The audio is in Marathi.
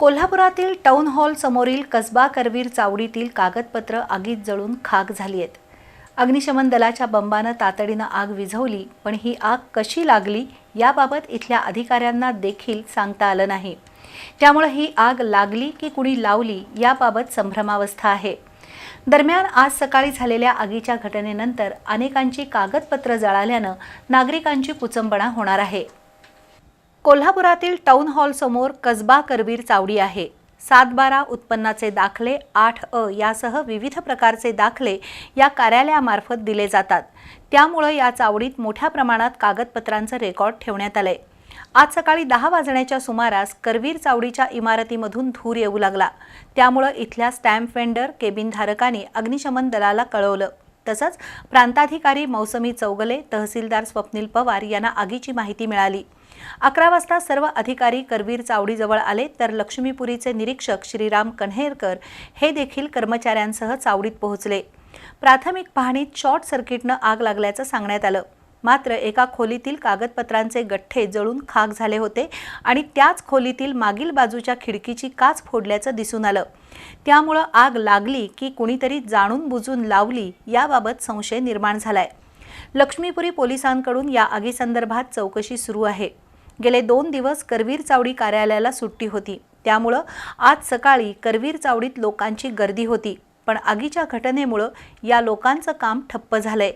कोल्हापुरातील टाऊन हॉल समोरील कसबा करवीर चावडीतील कागदपत्र आगीत जळून खाक झाली आहेत. अग्निशमन दलाच्या बंबानं तातडीनं आग विझवली पण ही आग कशी लागली याबाबत इथल्या अधिकाऱ्यांना देखील सांगता आलं नाही. त्यामुळे ही आग लागली की कुणी लावली याबाबत संभ्रमावस्था आहे. दरम्यान आज सकाळी झालेल्या आगीच्या घटनेनंतर अनेकांची कागदपत्र जळाल्यानं नागरिकांची कुचंबणा होणार आहे. कोल्हापुरातील टाऊन हॉल समोर कसबा करवीर चावडी आहे. सात बारा उत्पन्नाचे दाखले आठ अ यासह विविध प्रकारचे दाखले या कार्यालयामार्फत दिले जातात. त्यामुळं या चावडीत मोठ्या प्रमाणात कागदपत्रांचं रेकॉर्ड ठेवण्यात आलंय. आज सकाळी दहा वाजण्याच्या सुमारास करवीर चावडीच्या इमारतीमधून धूर येऊ लागला. त्यामुळं इथल्या स्टॅम्प वेंडर केबिनधारकांनी अग्निशमन दलाला कळवलं. तसंच प्रांताधिकारी मौसमी चौगले तहसीलदार स्वप्नील पवार यांना आगीची माहिती मिळाली. अकरा वाजता सर्व अधिकारी करवीर चावडीजवळ आले तर लक्ष्मीपुरीचे निरीक्षक श्रीराम कन्हेरकर हे देखील कर्मचाऱ्यांसह चावडीत पोहोचले. प्राथमिक पाहणीत शॉर्ट सर्किटनं आग लागल्याचं सांगण्यात आलं. मात्र एका खोलीतील कागदपत्रांचे गठ्ठे जळून खाक झाले होते आणि त्याच खोलीतील मागील बाजूच्या खिडकीची काच फोडल्याचं दिसून आलं. त्यामुळं आग लागली की कुणीतरी जाणून बुजून लावली याबाबत संशय निर्माण झालाय. लक्ष्मीपुरी पोलिसांकडून या आगीसंदर्भात चौकशी सुरू आहे. गेले दोन दिवस करवीर चावडी कार्यालयाला सुट्टी होती. त्यामुळं आज सकाळी करवीर चावडीत लोकांची गर्दी होती. पण आगीच्या घटनेमुळं या लोकांचं काम ठप्प झालंय.